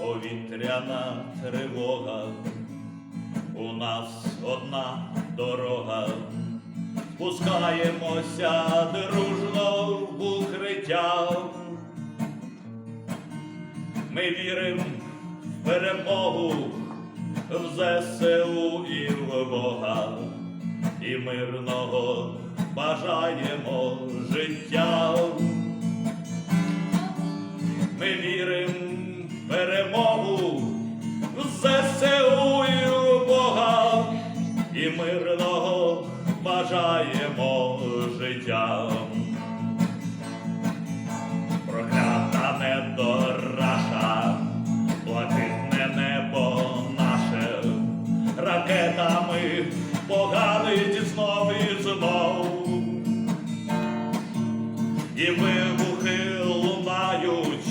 повітряна тривога, у нас одна дорога, спускаємося дружно в укриття. Ми віримо в перемогу, в ЗСУ і в Бога, і мирного бажаємо життя. І вибухи лунають,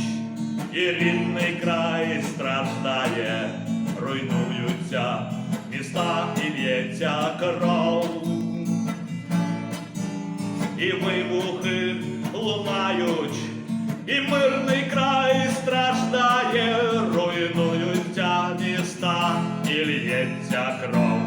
і рідний край страждає, руйнуються міста і лється кров. І вибухи лунають, і мирний край страждає, руйнуються міста і лється кров.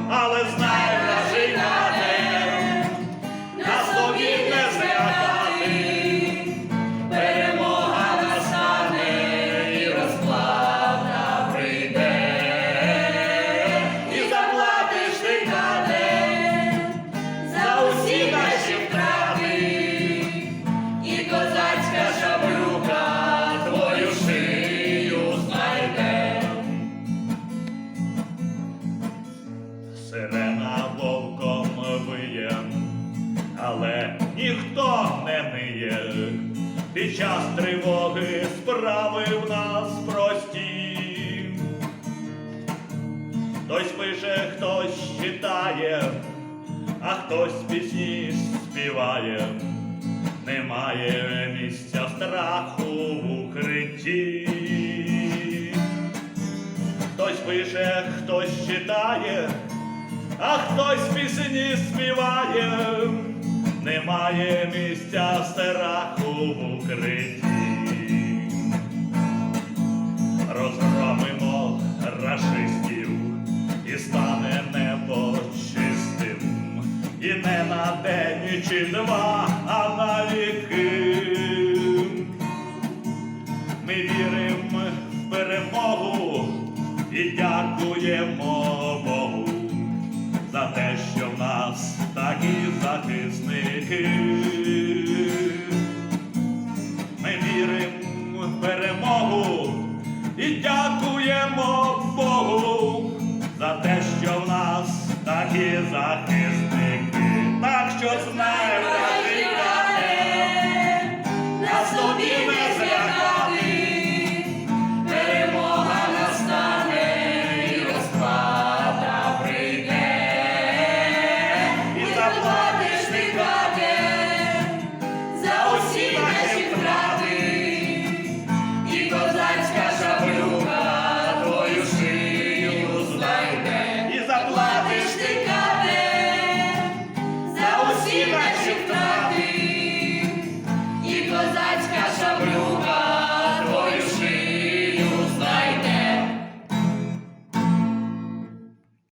Але ніхто не ниє. Під час тривоги справи в нас прості. Хтось пише, хтось читає, а хтось пісні співає. Немає місця страху в укритті. Хтось пише, хтось читає, а хтось пісні співає. Немає місця страху в укритті. Розгромимо рашистів і стане небо чистим. І не на день чи два, а на віки. Ми віримо в перемогу і дякуємо Богу захисники. Ми віримо в перемогу і дякуємо Богу за те, що в нас такі захисники.